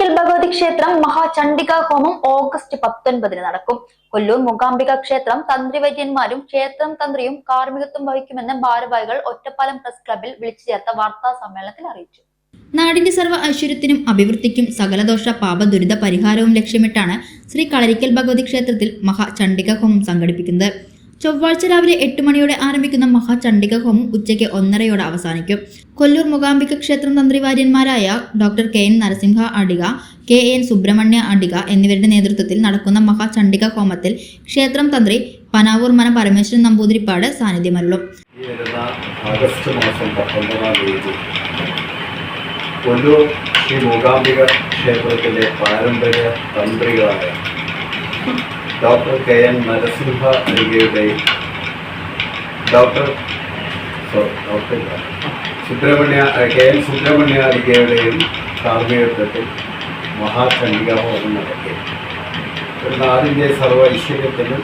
കളരിക്കൽ ഭഗവതി ക്ഷേത്രം മഹാചണ്ഡിക ഹോമം ഓഗസ്റ്റ് പത്തൊൻപതിന് നടക്കും. കൊല്ലൂർ മൂകാംബിക ക്ഷേത്രം തന്ത്രിവൈദ്യന്മാരും ക്ഷേത്രം തന്ത്രിയും കാർമ്മികത്വം വഹിക്കുമെന്ന് ഭാരവാഹികൾ ഒറ്റപ്പാലം പ്രസ് ക്ലബിൽ വിളിച്ചു ചേർത്ത വാർത്താ സമ്മേളനത്തിൽ അറിയിച്ചു. നാടിന്റെ സർവ ഐശ്വര്യത്തിനും അഭിവൃദ്ധിക്കും സകലദോഷ പാപ ദുരിത പരിഹാരവും ലക്ഷ്യമിട്ടാണ് ശ്രീ കളരിക്കൽ ഭഗവതി ക്ഷേത്രത്തിൽ മഹാചണ്ഡിക ഹോമം സംഘടിപ്പിക്കുന്നത്. ചൊവ്വാഴ്ച രാവിലെ എട്ട് മണിയോടെ ആരംഭിക്കുന്ന മഹാചണ്ഡിക ഹോമം ഉച്ചയ്ക്ക് ഒന്നരയോടെ അവസാനിക്കും. കൊല്ലൂർ മൂകാംബിക ക്ഷേത്രം തന്ത്രിവാര്യന്മാരായ doctor K N Narasimha Adiga K N Subramanya Adiga എന്നിവരുടെ നേതൃത്വത്തിൽ നടക്കുന്ന മഹാചണ്ഡിക ഹോമത്തിൽ ക്ഷേത്രം തന്ത്രി പനാവൂർ മന പരമേശ്വരൻ നമ്പൂതിരിപ്പാട് സാന്നിധ്യമരുളും. ക്ഷേത്രത്തിലെ പാരമ്പര്യ തന്ത്രികളായ doctor K N Narasimha അരികയുടെ doctor Subramanya K N Subramanya അരികയുടെയും കാർമ്മികത്വത്തിൽ മഹാചണ്ഡിക ഹോമം നടത്തി. നാടിന്റെ സർവ ഐശ്വര്യത്തിനും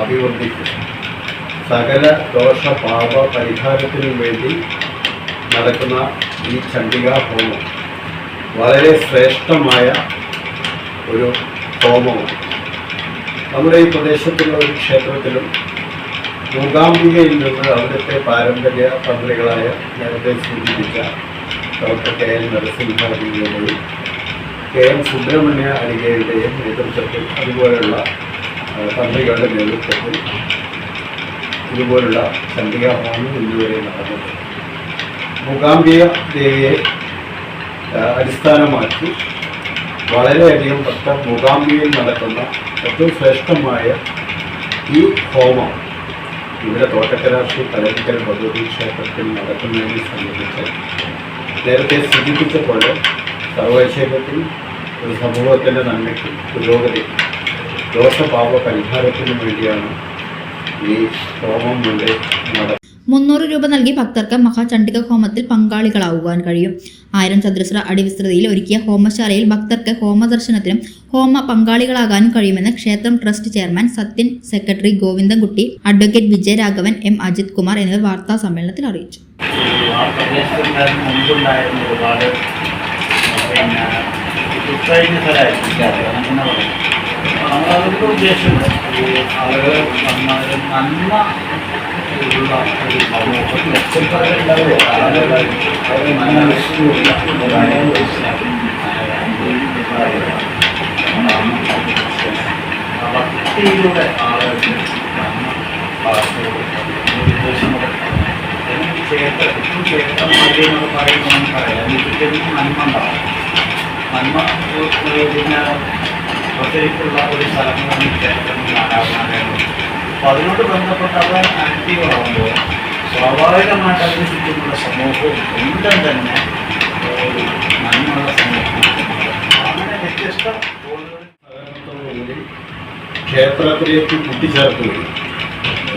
അഭിവൃദ്ധിക്കും സകല ദോഷ പാപ പരിഹാരത്തിനും വേണ്ടി നടക്കുന്ന ഈ ചണ്ഡികാ ഹോമം വളരെ ശ്രേഷ്ഠമായ ഒരു ഹോമമാണ്. നമ്മുടെ ഈ പ്രദേശത്തുള്ള ഒരു ക്ഷേത്രത്തിലും മൂകാംബികയിൽ നിന്ന് അവിടുത്തെ പാരമ്പര്യ തന്ത്രികളായ നേരത്തെ സൂചിപ്പിച്ച ഡോക്ടർ കെ എൻ നരസിംഹ അരികയുടെയും കെ എൻ സുബ്രഹ്മണ്യ അരികയുടെയും നേതൃത്വത്തിൽ അതുപോലെയുള്ള തന്ത്രികളുടെ നേതൃത്വത്തിൽ ഇതുപോലുള്ള ചണ്ഡിക ഇന്നുവരെ നടന്നത് മൂകാംബിക ദേവിയെ അടിസ്ഥാനമാക്കി വളരെയധികം ഭക്തർ മൂകാംബികയിൽ നടക്കുന്ന ഏറ്റവും ശ്രേഷ്ഠമായ ഈ ഹോമം ഇവിടെ തോട്ടക്കര ശ്രീ കലരിക്കൽ ഭഗവതി ക്ഷേത്രത്തിൽ നടക്കുന്നതിനെ സംബന്ധിച്ച് നേരത്തെ സൂചിപ്പിച്ച പോലെ സർവൈശ്വര്യത്തിൽ ഒരു സമൂഹത്തിന്റെ നന്മയ്ക്കും പുരോഗതി. ദോഷപാപ പരിഹാരത്തിനും വേണ്ടിയാണ് ഈ ഹോമം കൊണ്ട് നടത്തുന്നത് മുന്നൂറ് രൂപ നൽകി ഭക്തർക്ക് മഹാചണ്ഡിക ഹോമത്തിൽ പങ്കാളികളാവുവാൻ കഴിയും. ആയിരം ചതുരശ്ര അടി വിസ്തൃതിയിൽ ഒരുക്കിയ ഹോമശാലയിൽ ഭക്തർക്ക് ഹോമദർശനത്തിനും ഹോമ പങ്കാളികളാകാനും കഴിയുമെന്ന് ക്ഷേത്രം trust chairman Sathyan secretary Govindankutty advocate Vijayaraghavan M Ajith Kumar എന്നിവർ വാർത്താ സമ്മേളനത്തിൽ അറിയിച്ചു. നന്മ ഭക്തിയിലൂടെ ആളുകൾക്ക് ഉദ്ദേശമൊക്കെ ക്ഷേത്രം ഏറ്റവും ആദ്യം എന്നൊക്കെ പറയുമ്പോൾ നമുക്കറിയാം അതിന് നന്മ ഉണ്ടാവും നന്മ പ്രത്യേകിച്ചുള്ള ഒരു സ്ഥലങ്ങളാണ് ആരാധനാലയങ്ങൾ അപ്പോൾ അതിനോട് ബന്ധപ്പെട്ട് അവർ ആക്റ്റീവാകുമ്പോൾ സ്വാഭാവികമായിട്ട് അതിന് ചുറ്റുമുള്ള സമൂഹവും എല്ലാം തന്നെ ഒരു നന്മയുള്ള സമൂഹം അങ്ങനെ വ്യത്യസ്ത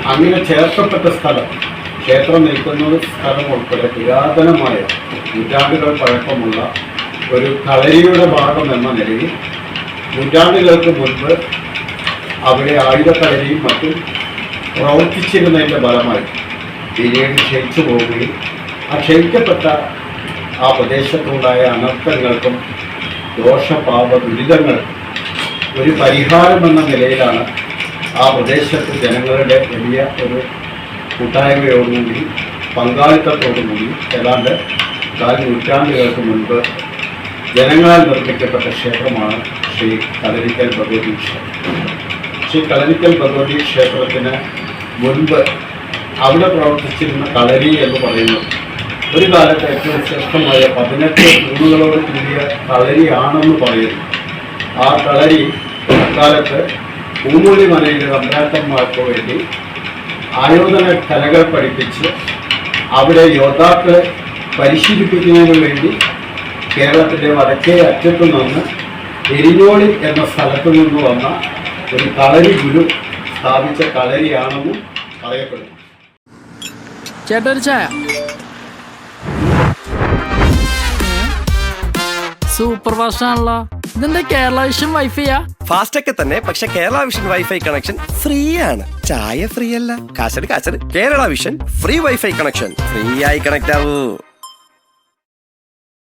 അങ്ങനെ ചേർക്കപ്പെട്ട സ്ഥലം ക്ഷേത്രം നിൽക്കുന്ന സ്ഥലം ഉൾപ്പെടെ പുരാതനമായ നൂറ്റാണ്ടുകൾ പഴക്കമുള്ള ഒരു കളരിയുടെ ഭാഗം എന്ന നിലയിൽ നൂറ്റാണ്ടുകൾക്ക് മുൻപ് അവിടെ ആയുധക്കളരിയും മറ്റും പ്രവർത്തിച്ചിരുന്നതിന്റെ ഫലമായി പിന്നീട് ക്ഷയിച്ചു പോവുകയും ആ ക്ഷയിക്കപ്പെട്ട ആ പ്രദേശത്തുണ്ടായ അനർത്ഥങ്ങൾക്കും ദോഷപാപ ദുരിതങ്ങൾക്കും ഒരു പരിഹാരം എന്ന നിലയിലാണ് ആ പ്രദേശത്ത് ജനങ്ങളുടെ വലിയ ഒരു കൂട്ടായ്മയോടുകൂടി പങ്കാളിത്തത്തോടുകൂടി ഏതാണ്ട് കാൽ നൂറ്റാണ്ടുകൾക്ക് മുൻപ് ജനങ്ങളാൽ നിർമ്മിക്കപ്പെട്ട ക്ഷേത്രമാണ് ശ്രീ കലരിക്കൽ ഭഗവതി ക്ഷേത്രം. ശ്രീ കളരിക്കൽ ഭഗവതി ക്ഷേത്രത്തിന് മുൻപ് അവിടെ പ്രവർത്തിച്ചിരുന്ന കളരി എന്ന് പറയുന്നത് ഒരു കാലത്ത് ഏറ്റവും ശ്രേഷ്ഠമായ പതിനെട്ട് തൂണുകളോട് കൂടിയ കളരിയാണെന്ന് പറയുന്നു. ആ കളരി അക്കാലത്ത് പൂമൂലി മനയിലെ തമ്പ്രാക്കന്മാർക്ക് വേണ്ടി ആയോധന കലകൾ പഠിപ്പിച്ച് അവിടെ യോദ്ധാക്കളെ പരിശീലിപ്പിക്കുന്നതിന് വേണ്ടി കേരളത്തിന്റെ വടക്കേ അറ്റത്തു നിന്ന് എരിഞ്ഞോളി എന്ന സ്ഥലത്തു നിന്ന് വന്ന ഒരു കളരി ഗുരു സ്ഥാപിച്ച കളരിയാണെന്നും പറയപ്പെടുന്നു. ചേട്ടാ ഒരു ചായ. സൂപ്പർ ഫാസ്റ്റ് ആണല്ലോ ഇതെന്താ കേരള വിഷൻ വൈഫൈയാ ഫാസ്റ്റ് ഒക്കെ തന്നെ പക്ഷെ Kerala Vision wifi connection free ആണ് ചായ ഫ്രീ അല്ല കാശട് കാശട്. Kerala Vision free wifi connection free ആയി കണക്ട് ആവൂ